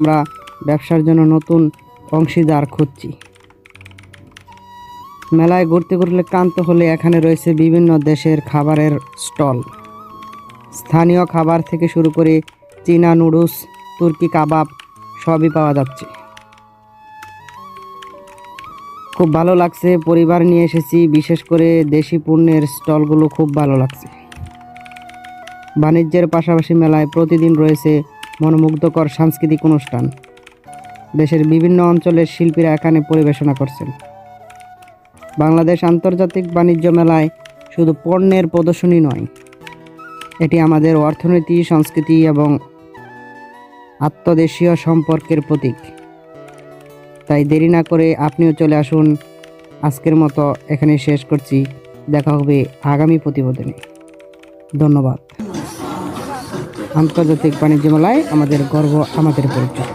আমরা ব্যবসার জন্য নতুন অংশীদার খুঁজছি। মেলায় ঘুরতে ঘুরলে ক্লান্ত হলে এখানে রয়েছে বিভিন্ন দেশের খাবারের স্টল। স্থানীয় খাবার থেকে শুরু করে চীনা নুডলস, তুর্কি কাবাব সবই পাওয়া যাচ্ছে। খুব ভালো লাগছে, পরিবার নিয়ে এসেছি, বিশেষ করে দেশি পণ্যের স্টলগুলো খুব ভালো লাগছে। বাণিজ্যের পাশাপাশি মেলায় প্রতিদিন রয়েছে মনোমুগ্ধকর সাংস্কৃতিক অনুষ্ঠান। দেশের বিভিন্ন অঞ্চলের শিল্পীরা এখানে পরিবেশনা করছেন। বাংলাদেশ আন্তর্জাতিক বাণিজ্য মেলায় শুধু পণ্যের প্রদর্শনী নয়, এটি আমাদের অর্থনীতি, সংস্কৃতি এবং আত্মদেশীয় সম্পর্কের প্রতীক। তাই দেরি না করে আপনিও চলে আসুন। আজকের মতো এখানে শেষ করছি। দেখা হবে আগামী প্রতিবেদনে। ধন্যবাদ। আন্তর্জাতিক বাণিজ্য মেলায় আমাদের গর্ব আমাদের পরিচয়।